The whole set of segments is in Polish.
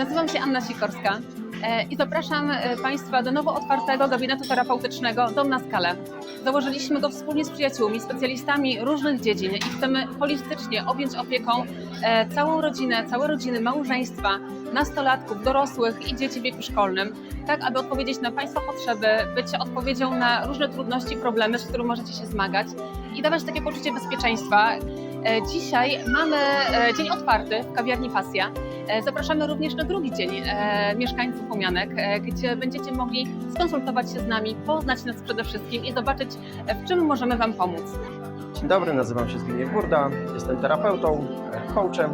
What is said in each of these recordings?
Nazywam się Anna Sikorska e, i zapraszam e, Państwa do nowo otwartego gabinetu terapeutycznego Dom na skalę. Założyliśmy go wspólnie z przyjaciółmi, specjalistami różnych dziedzin i chcemy holistycznie objąć opieką e, całą rodzinę, całe rodziny, małżeństwa, nastolatków, dorosłych i dzieci w wieku szkolnym, tak aby odpowiedzieć na Państwa potrzeby, być odpowiedzią na różne trudności, problemy, z którymi możecie się zmagać i dawać takie poczucie bezpieczeństwa. Dzisiaj mamy dzień otwarty w kawiarni Pasja. E, Zapraszamy również na drugi dzień e, mieszkańców Pomianek, e, gdzie będziecie mogli skonsultować się z nami, poznać nas przede wszystkim i zobaczyć, w czym możemy Wam pomóc. Dzień dobry, nazywam się Zbigniew Burda, jestem terapeutą, coachem.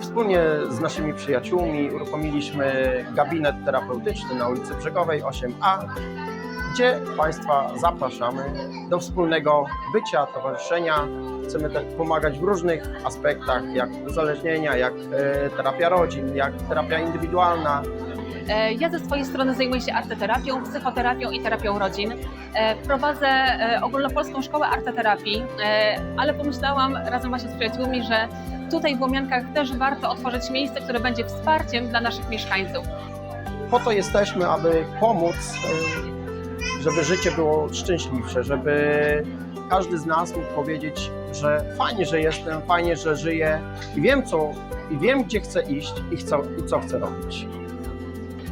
Wspólnie z naszymi przyjaciółmi uruchomiliśmy gabinet terapeutyczny na ulicy Brzegowej 8A, gdzie Państwa zapraszamy do wspólnego bycia, towarzyszenia. Chcemy też pomagać w różnych aspektach, jak uzależnienia, jak e, terapia rodzin, jak terapia indywidualna, E, Ja ze swojej strony zajmuję się arteterapią, psychoterapią i terapią rodzin. E, Prowadzę ogólnopolską szkołę arteterapii, ale pomyślałam razem właśnie z przyjaciółmi, że tutaj w Łomiankach też warto otworzyć miejsce, które będzie wsparciem dla naszych mieszkańców. po to jesteśmy, aby pomóc, żeby życie było szczęśliwsze, żeby każdy z nas mógł powiedzieć, że fajnie, że jestem, fajnie, że żyję i wiem co, i wiem gdzie chcę iść i, chcę, i co chcę robić.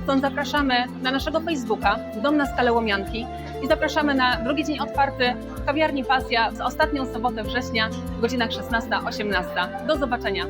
Stąd zapraszamy na naszego Facebooka Dom na skalę Łomianki i zapraszamy na drugi dzień otwarty w kawiarni Pasja w ostatnią sobotę września w godzinach 16-18. Do zobaczenia.